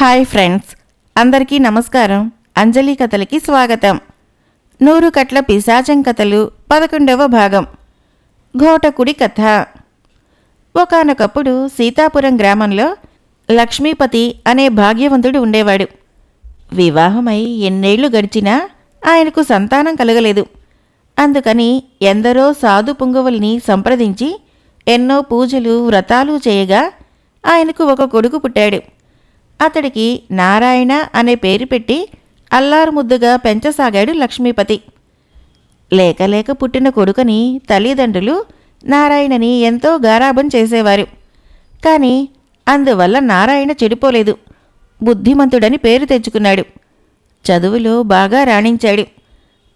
Hi friends అందరికీ నమస్కారం. అంజలి కథలకి స్వాగతం. నూరు కట్ల పిశాచం కథలు పదకొండవ భాగం. ఘోటకుడి కథ. ఒకానొకప్పుడు సీతాపురం గ్రామంలో లక్ష్మీపతి అనే భాగ్యవంతుడు ఉండేవాడు. వివాహమై ఎన్నేళ్ళు గడిచినా ఆయనకు సంతానం కలగలేదు. అందుకని ఎందరో సాధు పుంగవుల్ని సంప్రదించి ఎన్నో పూజలు వ్రతాలు చేయగా ఆయనకు ఒక కొడుకు పుట్టాడు. అతడికి నారాయణ అనే పేరు పెట్టి అల్లారు ముద్దుగా పెంచసాగాడు లక్ష్మీపతి. లేక లేక పుట్టిన కొడుకుని తల్లిదండ్రులు నారాయణని ఎంతో గారాబం చేసేవారు. కానీ అందువల్ల నారాయణ చెడిపోలేదు. బుద్ధిమంతుడని పేరు తెచ్చుకున్నాడు. చదువులో బాగా రాణించాడు.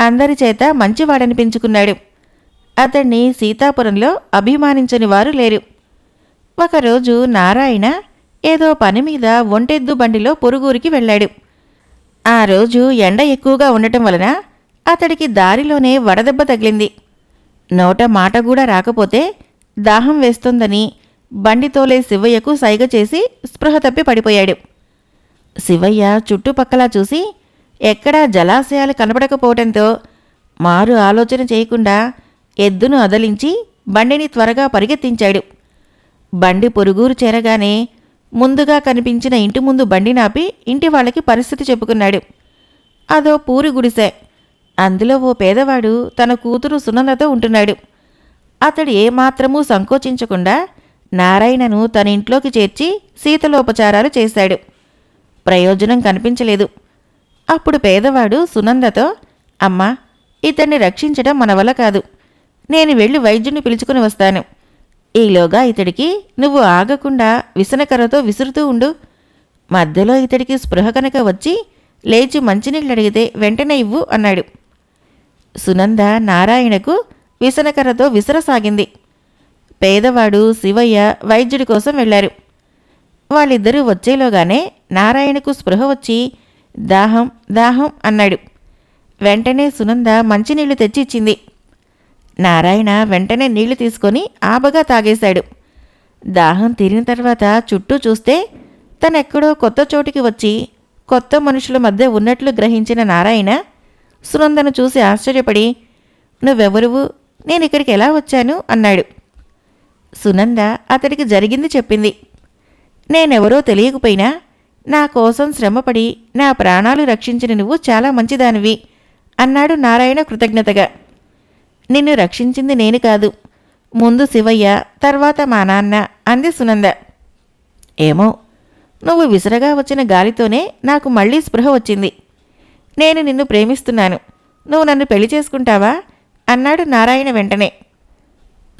అందరి చేత మంచివాడనిపించుకున్నాడు. అతన్ని సీతాపురంలో అభిమానించని వారు లేరు. ఒకరోజు నారాయణ ఏదో పని మీద ఒంటెద్దు బండిలో పొరుగురికి వెళ్ళాడు. ఆ రోజు ఎండ ఎక్కువగా ఉండటం వలన అతడికి దారిలోనే వడదెబ్బ తగిలింది. నోట మాట కూడా రాకపోతే దాహం వేస్తుందని బండితోలే శివయ్యకు సైగ చేసి స్పృహ తప్పి పడిపోయాడు. శివయ్య చుట్టుపక్కల చూసి ఎక్కడా జలాశయాలు కనపడకపోవటంతో మారు ఆలోచన చేయకుండా ఎద్దును అదలించి బండిని త్వరగా పరిగెత్తించాడు. బండి పొరుగురు చేరగానే ముందుగా కనిపించిన ఇంటి ముందు బండి నాపి ఇంటి వాళ్ళకి పరిస్థితి చెప్పుకున్నాడు. అదో పూరి గుడిసె. అందులో ఓ పేదవాడు తన కూతురు సునందతో ఉంటున్నాడు. అతడు ఏమాత్రమూ సంకోచించకుండా నారాయణను తన ఇంట్లోకి చేర్చి శీతలోపచారాలు చేశాడు. ప్రయోజనం కనిపించలేదు. అప్పుడు పేదవాడు సునందతో అమ్మా ఇతన్ని రక్షించడం మన వల్ల కాదు. నేను వెళ్ళి వైద్యుని పిలుచుకుని వస్తాను. ఈలోగా ఇతడికి నువ్వు ఆగకుండా విసనకర్రతో విసురుతూ ఉండు. మధ్యలో ఇతడికి స్పృహ కనుక వచ్చి లేచి మంచినీళ్ళు అడిగితే వెంటనే ఇవ్వు అన్నాడు. సునంద నారాయణకు విసనకర్రతో విసరసాగింది. పేదవాడు శివయ్య వైద్యుడి కోసం వెళ్ళారు. వాళ్ళిద్దరూ వచ్చేలోగానే నారాయణకు స్పృహ వచ్చి దాహం దాహం అన్నాడు. వెంటనే సునంద మంచినీళ్ళు తెచ్చి ఇచ్చింది నారాయణ వెంటనే నీళ్ళు తీసుకొని ఆబగా తాగేశాడు. దాహం తీరిన తర్వాత చుట్టూ చూస్తే తనెక్కడో కొత్త చోటికి వచ్చి కొత్త మనుషుల మధ్య ఉన్నట్లు గ్రహించిన నారాయణ సునందను చూసి ఆశ్చర్యపడి నువ్వెవరువు? నేను ఇక్కడికి ఎలా వచ్చాను? అన్నాడు. సునంద అతడికి జరిగింది చెప్పింది. నేనెవరో తెలియకపోయినా నా కోసం శ్రమపడి నా ప్రాణాలు రక్షించిన నువ్వు చాలా మంచిదానివి అన్నాడు నారాయణ కృతజ్ఞతగా. నిన్ను రక్షించింది నేను కాదు. ముందు శివయ్య తర్వాత మా నాన్న అంది సునంద. ఏమో నువ్వు విసరగా వచ్చిన గాలితోనే నాకు మళ్ళీ స్పృహ వచ్చింది. నేను నిన్ను ప్రేమిస్తున్నాను. నువ్వు నన్ను పెళ్ళి చేసుకుంటావా? అన్నాడు నారాయణ వెంటనే.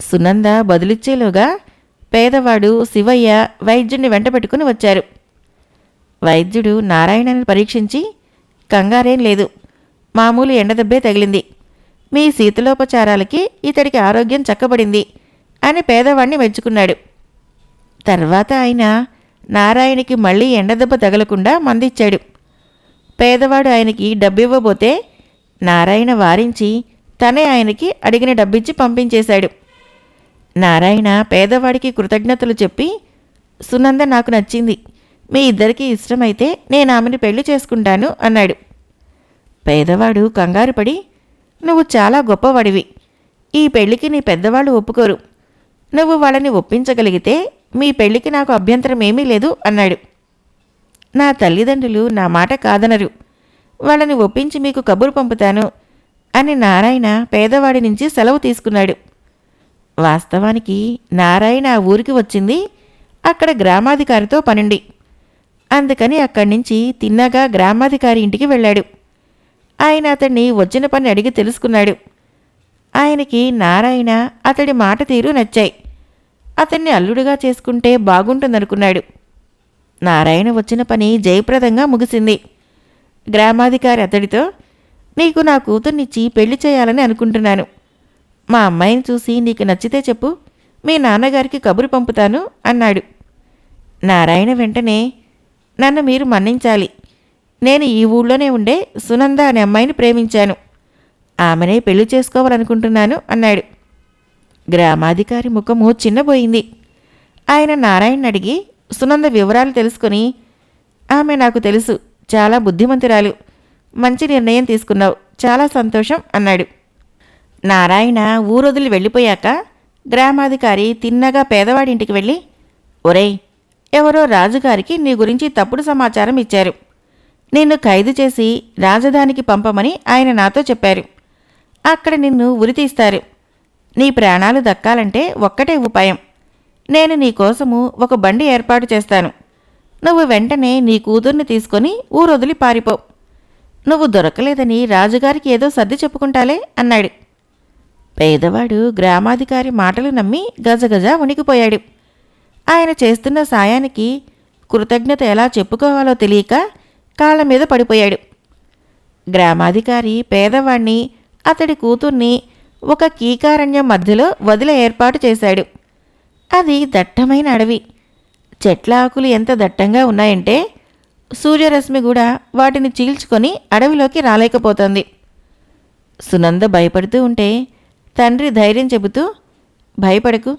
సునంద బదులిచ్చేలోగా పేదవాడు శివయ్య వైద్యుడిని వెంటబెట్టుకుని వచ్చారు. వైద్యుడు నారాయణని పరీక్షించి కంగారేం లేదు. మామూలు ఎండదెబ్బే తగిలింది. మీ శీతలోపచారాలకి ఇతడికి ఆరోగ్యం చక్కబడింది అని పేదవాణ్ణి మెచ్చుకున్నాడు. తర్వాత ఆయన నారాయణకి మళ్ళీ ఎండదెబ్బ తగలకుండా మందిచ్చాడు. పేదవాడు ఆయనకి డబ్బివ్వబోతే నారాయణ వారించి తనే ఆయనకి అడిగిన డబ్బిచ్చి పంపించేశాడు. నారాయణ పేదవాడికి కృతజ్ఞతలు చెప్పి సునంద నాకు నచ్చింది. మీ ఇద్దరికీ ఇష్టమైతే నేను ఆమెను పెళ్ళి చేసుకుంటాను అన్నాడు. పేదవాడు కంగారుపడి నువ్వు చాలా గొప్పవాడివి. ఈ పెళ్ళికి నీ పెద్దవాళ్ళు ఒప్పుకోరు. నువ్వు వాళ్ళని ఒప్పించగలిగితే మీ పెళ్ళికి నాకు అభ్యంతరం ఏమీ లేదు అన్నాడు. నా తల్లిదండ్రులు నా మాట కాదనరు. వాళ్ళని ఒప్పించి మీకు కబురు పంపుతాను అని నారాయణ పేదవాడి నుంచి సెలవు తీసుకున్నాడు. వాస్తవానికి నారాయణ ఆ ఊరికి వచ్చింది అక్కడ గ్రామాధికారితో పనుండి. అందుకని అక్కడి నుంచి తిన్నగా గ్రామాధికారి ఇంటికి వెళ్ళాడు. ఆయన అతన్ని వచ్చిన పని అడిగి తెలుసుకున్నాడు. ఆయనకి నారాయణ అతడి మాట తీరు నచ్చాయి. అతన్ని అల్లుడుగా చేసుకుంటే బాగుంటుందనుకున్నాడు. నారాయణ వచ్చిన పని జయప్రదంగా ముగిసింది. గ్రామాధికారి అతడితో నీకు నా కూతుర్నిచ్చి పెళ్ళి చేయాలని అనుకుంటున్నాను. మా అమ్మాయిని చూసి నీకు నచ్చితే చెప్పు మీ నాన్నగారికి కబురు పంపుతాను అన్నాడు. నారాయణ వెంటనే నన్ను మీరు మన్నించాలి. నేను ఈ ఊళ్ళోనే ఉండే సునంద అనే అమ్మాయిని ప్రేమించాను. ఆమెనే పెళ్ళి చేసుకోవాలనుకుంటున్నాను అన్నాడు. గ్రామాధికారి ముఖము చిన్నబోయింది. ఆయన నారాయణ అడిగి సునంద వివరాలు తెలుసుకొని ఆమె నాకు తెలుసు చాలా బుద్ధిమంతురాలు. మంచి నిర్ణయం తీసుకున్నావు చాలా సంతోషం అన్నాడు. నారాయణ ఊరొదిలి వెళ్ళిపోయాక గ్రామాధికారి తిన్నగా పేదవాడింటికి వెళ్ళి ఒరేయ్ ఎవరో రాజుగారికి నీ గురించి తప్పుడు సమాచారం ఇచ్చారు. నిన్ను ఖైదు చేసి రాజధానికి పంపమని ఆయన నాతో చెప్పారు. అక్కడ నిన్ను ఉరితీస్తారు నీ ప్రాణాలు దక్కాలంటే ఒక్కటే ఉపాయం. నేను నీ కోసము ఒక బండి ఏర్పాటు చేస్తాను. నువ్వు వెంటనే నీ కూతుర్ని తీసుకొని ఊరొదిలి పారిపో. నువ్వు దొరకలేదని రాజుగారికి ఏదో సర్ది చెప్పుకుంటాలే అన్నాడు. పేదవాడు గ్రామాధికారి మాటలు నమ్మి గజగజ వణికిపోయాడు. ఆయన చేస్తున్న సాయానికి కృతజ్ఞత ఎలా చెప్పుకోవాలో తెలియక కాళ్ళ మీద పడిపోయాడు. గ్రామాధికారి పేదవాణ్ణి అతడి కూతుర్ని ఒక కీకారణ్యం మధ్యలో వదిలే ఏర్పాటు చేశాడు. అది దట్టమైన అడవి. చెట్ల ఆకులు ఎంత దట్టంగా ఉన్నాయంటే సూర్యరశ్మి కూడా వాటిని చీల్చుకొని అడవిలోకి రాలేకపోతుంది. సునంద భయపడుతూ ఉంటే తండ్రి ధైర్యం చెబుతూ భయపడకు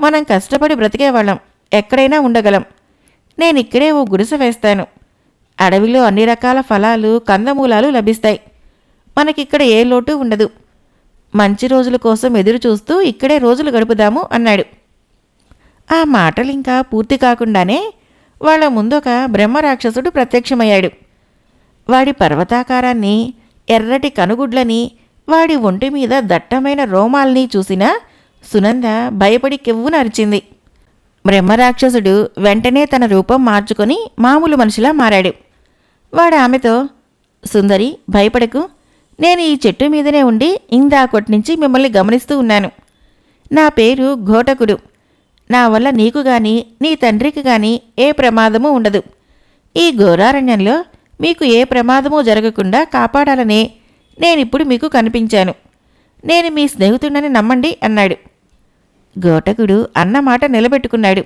మనం కష్టపడి బ్రతికేవాళ్ళం ఎక్కడైనా ఉండగలం. నేను ఇక్కడే ఓ గుడిసె వేస్తాను. అడవిలో అన్ని రకాల ఫలాలు కందమూలాలు లభిస్తాయి. మనకిక్కడ ఏ లోటు ఉండదు. మంచి రోజుల కోసం ఎదురు చూస్తూ ఇక్కడే రోజులు గడుపుదాము అన్నాడు. ఆ మాటలు ఇంకా పూర్తి కాకుండానే వాళ్ళ ముందొక బ్రహ్మరాక్షసుడు ప్రత్యక్షమయ్యాడు. వాడి పర్వతాకారాన్ని ఎర్రటి కనుగుడ్లని వాడి ఒంటి మీద దట్టమైన రోమాల్ని చూసిన సునంద భయపడి కెవ్వున అరిచింది. బ్రహ్మరాక్షసుడు వెంటనే తన రూపం మార్చుకొని మామూలు మనిషిలా మారాడు. వాడు ఆమెతో సుందరి భయపడకు. నేను ఈ చెట్టు మీదనే ఉండి ఇందాకొట్టి నుంచి మిమ్మల్ని గమనిస్తూ ఉన్నాను. నా పేరు ఘోటకుడు. నా వల్ల నీకు గాని నీ తండ్రికి గాని ఏ ప్రమాదము ఉండదు. ఈ ఘోరారణ్యంలో మీకు ఏ ప్రమాదము జరగకుండా కాపాడాలనే నేనిప్పుడు మీకు కనిపించాను. నేను మీ స్నేహితుడని నమ్మండి అన్నాడు. ఘోటకుడు అన్న మాట నిలబెట్టుకున్నాడు.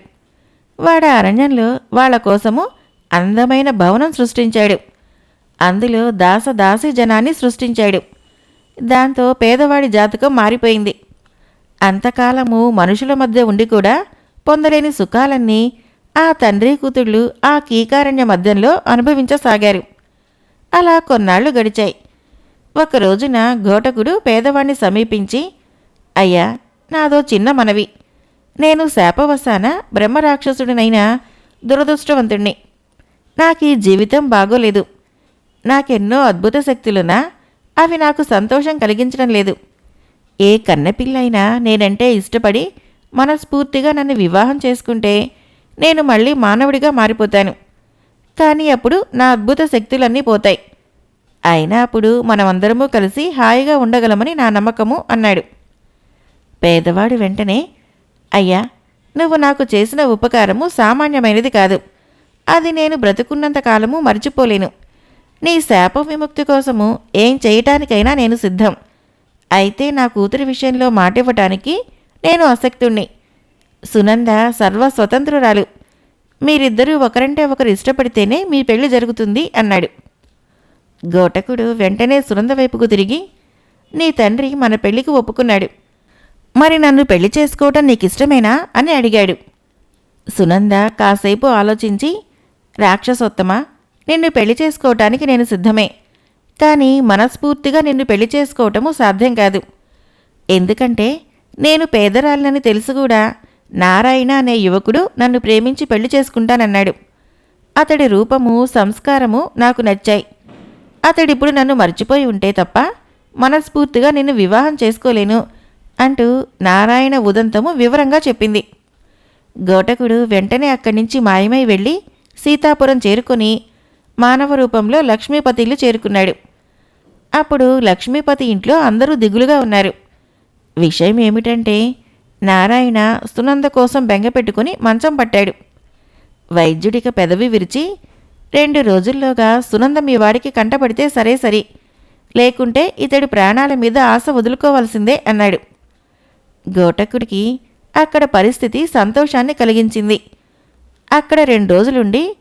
వాడ అరణ్యంలో వాళ్ళ కోసము అందమైన భవనం సృష్టించాడు. అందులో దాస దాసి జనాన్ని సృష్టించాడు. దాంతో పేదవాడి జాతకం మారిపోయింది. అంతకాలము మనుషుల మధ్య ఉండి కూడా పొందలేని సుఖాలన్నీ ఆ తండ్రి కూతుళ్ళు ఆ కీకారణ్య మధ్యంలో అనుభవించసాగారు. అలా కొన్నాళ్ళు గడిచాయి. ఒక రోజున ఘోటకుడు పేదవాణ్ణి సమీపించి అయ్యా నాదో చిన్న మనవి. నేను శాపవశాన బ్రహ్మరాక్షసుడినైనా దురదృష్టవంతుణ్ణి. నాకు ఈ జీవితం బాగోలేదు. నాకెన్నో అద్భుత శక్తులున్నా అవి నాకు సంతోషం కలిగించడం లేదు. ఏ కన్నెపిల్లైనా నేనంటే ఇష్టపడి మనస్ఫూర్తిగా నన్ను వివాహం చేసుకుంటే నేను మళ్ళీ మానవుడిగా మారిపోతాను. కానీ అప్పుడు నా అద్భుత శక్తులన్నీ పోతాయి. అయినా అప్పుడు మనమందరము కలిసి హాయిగా ఉండగలమని నా నమ్మకము అన్నాడు. పేదవాడు వెంటనే అయ్యా నువ్వు నాకు చేసిన ఉపకారము సామాన్యమైనది కాదు. అది నేను బ్రతుకున్నంత కాలము మర్చిపోలేను. నీ శాప విముక్తి కోసము ఏం చేయటానికైనా నేను సిద్ధం. అయితే నా కూతురి విషయంలో మాట ఇవ్వటానికి నేను ఆసక్తుణ్ణి. సునంద సర్వ స్వతంత్రురాలు మీరిద్దరూ ఒకరంటే ఒకరు ఇష్టపడితేనే మీ పెళ్ళి జరుగుతుంది అన్నాడు. గోటకుడు వెంటనే సునంద వైపుకు తిరిగి నీ తండ్రి మన పెళ్ళికి ఒప్పుకున్నాడు. మరి నన్ను పెళ్ళి చేసుకోవటం నీకు ఇష్టమేనా అని అడిగాడు. సునంద కాసేపు ఆలోచించి రాక్షసోత్తమా? నిన్ను పెళ్ళి చేసుకోవటానికి నేను సిద్ధమే. కానీ మనస్ఫూర్తిగా నిన్ను పెళ్ళి చేసుకోవటము సాధ్యం కాదు. ఎందుకంటే నేను పేదరాలినని తెలుసు కూడా. నారాయణ అనే యువకుడు నన్ను ప్రేమించి పెళ్ళి చేసుకుంటానన్నాడు. అతడి రూపము సంస్కారము నాకు నచ్చాయి. అతడిప్పుడు నన్ను మర్చిపోయి ఉంటే తప్ప మనస్ఫూర్తిగా నిన్ను వివాహం చేసుకోలేను అంటూ నారాయణ ఉదంతము వివరంగా చెప్పింది. గోటకుడు వెంటనే అక్కడి నుంచి మాయమై వెళ్ళి సీతాపురం చేరుకొని మానవ రూపంలో లక్ష్మీపతి ఇల్లు చేరుకున్నాడు. అప్పుడు లక్ష్మీపతి ఇంట్లో అందరూ దిగులుగా ఉన్నారు. విషయం ఏమిటంటే నారాయణ సునంద కోసం బెంగ పెట్టుకుని మంచం పట్టాడు. వైద్యుడిక పెదవి విరిచి రెండు రోజుల్లోగా సునంద మీ వాడికి కంటపడితే సరే సరి లేకుంటే ఇతడి ప్రాణాల మీద ఆశ వదులుకోవాల్సిందే అన్నాడు. గోటకుడికి అక్కడ పరిస్థితి సంతోషాన్ని కలిగించింది. అక్కడ రెండు రోజులుండి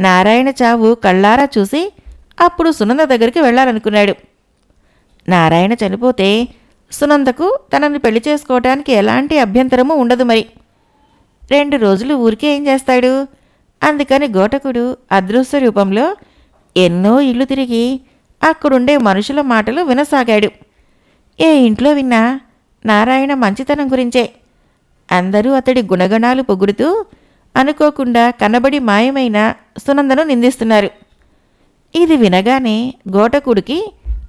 నారాయణ చావు కళ్ళారా చూసి అప్పుడు సునంద దగ్గరికి వెళ్ళాలనుకున్నాడు. నారాయణ చనిపోతే సునందకు తనని పెళ్ళి చేసుకోవటానికి ఎలాంటి అభ్యంతరము ఉండదు మరి. రెండు రోజులు ఊరికే ఏం చేస్తాడు? అందుకని గోటకుడు అదృశ్య రూపంలో ఎన్నో ఇళ్ళు తిరిగి అక్కడుండే మనుషుల మాటలు వినసాగాడు. ఏ ఇంట్లో విన్నా నారాయణ మంచితనం గురించే. అందరూ అతడి గుణగణాలు పొగుడుతూ అనుకోకుండా కనబడి మాయమైన సునందను నిందిస్తున్నారు. ఇది వినగానే గోటకుడికి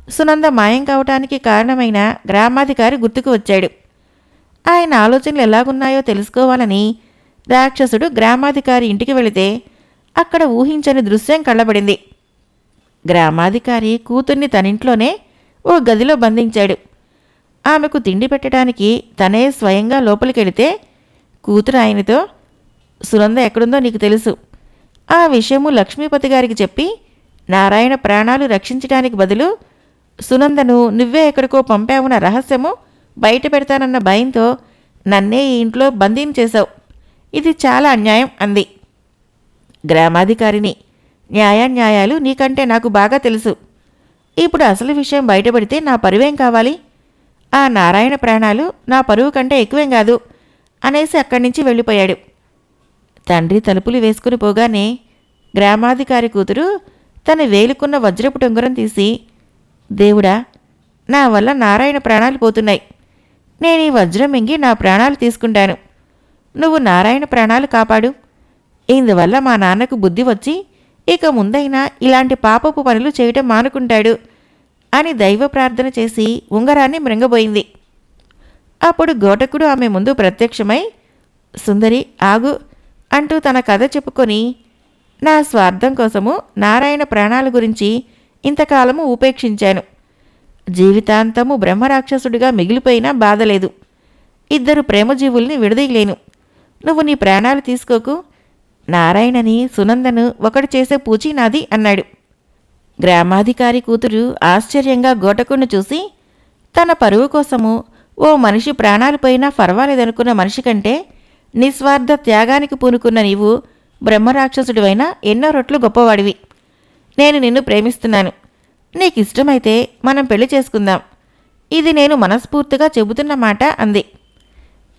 సునంద మాయం కావటానికి కారణమైన గ్రామాధికారి గుర్తుకు వచ్చాడు. ఆయన ఆలోచనలు ఎలాగున్నాయో తెలుసుకోవాలని రాక్షసుడు గ్రామాధికారి ఇంటికి వెళితే అక్కడ ఊహించని దృశ్యం కళ్ళబడింది గ్రామాధికారి కూతుర్ని తనింట్లోనే ఓ గదిలో బంధించాడు. ఆమెకు తిండి పెట్టడానికి తనే స్వయంగా లోపలికెడితే కూతురు ఆయనతో సునంద ఎక్కడుందో నీకు తెలుసు. ఆ విషయము లక్ష్మీపతి గారికి చెప్పి నారాయణ ప్రాణాలు రక్షించడానికి బదులు సునందను నువ్వే ఎక్కడికో పంపావున్న రహస్యము బయట పెడతానన్న భయంతో నన్నే ఈ ఇంట్లో బందీని చేశావు. ఇది చాలా అన్యాయం అంది. గ్రామాధికారిని న్యాయాన్యాయాలు నీకంటే నాకు బాగా తెలుసు. ఇప్పుడు అసలు విషయం బయటపడితే నా పరువేం కావాలి? ఆ నారాయణ ప్రాణాలు నా పరువు కంటే ఎక్కువేం కాదు అనేసి అక్కడి నుంచి వెళ్ళిపోయాడు. తండ్రి తలుపులు వేసుకుని పోగానే గ్రామాధికారి కూతురు తన వేలుకున్న వజ్రపు టొంగరం తీసి దేవుడా నా వల్ల నారాయణ ప్రాణాలు పోతున్నాయి. నేను ఈ వజ్రం మింగి నా ప్రాణాలు తీసుకుంటాను. నువ్వు నారాయణ ప్రాణాలు కాపాడు. ఇందువల్ల మా నాన్నకు బుద్ధి వచ్చి ఇక ముందైనా ఇలాంటి పాపపు పనులు చేయటం మానుకుంటాడు అని దైవ ప్రార్థన చేసి ఉంగరాన్ని మృంగబోయింది. అప్పుడు గోటకుడు ఆమె ముందు ప్రత్యక్షమై సుందరి ఆగు అంటూ తన కథ చెప్పుకొని నా స్వార్థం కోసము నారాయణ ప్రాణాల గురించి ఇంతకాలము ఉపేక్షించాను. జీవితాంతము బ్రహ్మరాక్షసుడిగా మిగిలిపోయినా బాధలేదు. ఇద్దరు ప్రేమజీవుల్ని విడదీయలేను. నువ్వు నీ ప్రాణాలు తీసుకోకు. నారాయణని సునందను ఒకడు చేసే పూచి నాది అన్నాడు. గ్రామాధికారి కూతురు ఆశ్చర్యంగా గోటకుణ్ణి చూసి తన పరువు కోసము ఓ మనిషి ప్రాణాలు పోయినా పర్వాలేదనుకున్న మనిషి కంటే నిస్వార్థ త్యాగానికి పూనుకున్న నీవు బ్రహ్మరాక్షసుడివైనా ఎన్నో రొట్లు గొప్పవాడివి. నేను నిన్ను ప్రేమిస్తున్నాను. నీకు ఇష్టమైతే మనం పెళ్ళి చేసుకుందాం. ఇది నేను మనస్ఫూర్తిగా చెబుతున్న మాట అంది.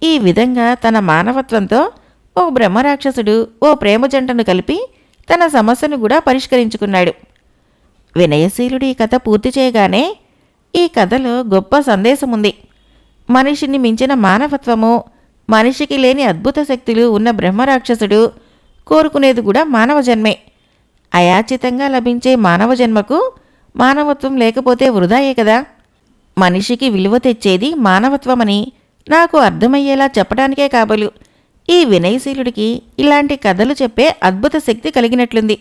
ఈ విధంగా తన మానవత్వంతో ఓ బ్రహ్మరాక్షసుడు ఓ ప్రేమ జంటను కలిపి తన సమస్యను కూడా పరిష్కరించుకున్నాడు. వినయశీలుడు ఈ కథ పూర్తి చేయగానే ఈ కథలో గొప్ప సందేశం ఉంది మనిషిని మించిన మానవత్వము మనిషికి లేని అద్భుత శక్తులు ఉన్న బ్రహ్మరాక్షసుడు కోరుకునేది కూడా మానవ జన్మే. అయాచితంగా లభించే మానవ జన్మకు మానవత్వం లేకపోతే వృధాయే కదా. మనిషికి విలువ తెచ్చేది మానవత్వమని నాకు అర్థమయ్యేలా చెప్పడానికే కాబలు. ఈ వినయశీలుడికి ఇలాంటి కథలు చెప్పే అద్భుత శక్తి కలిగినట్లుంది.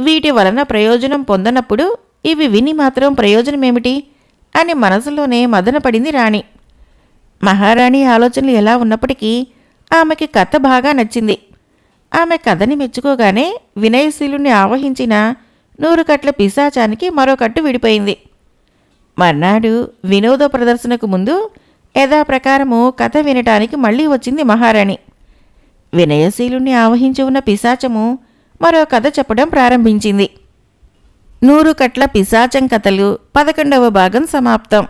వీటి వలన ప్రయోజనం పొందనప్పుడు ఇవి విని మాత్రం ప్రయోజనమేమిటి అని మనసులోనే మదనపడింది రాణి. మహారాణి ఆలోచనలు ఎలా ఉన్నప్పటికీ ఆమెకి కథ బాగా నచ్చింది. ఆమె కథని మెచ్చుకోగానే వినయశీలుణ్ణి ఆవహించిన నూరు కట్ల పిశాచానికి మరో కట్టు విడిపోయింది. మర్నాడు వినోద ప్రదర్శనకు ముందు యథాప్రకారము కథ వినటానికి మళ్ళీ వచ్చింది మహారాణి. వినయశీలుణ్ణి ఆవహించి ఉన్న పిశాచము మరో కథ చెప్పడం ప్రారంభించింది. నూరు కట్ల పిశాచం కథలు పదకొండవ భాగం సమాప్తం.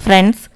ఫ్రెండ్స్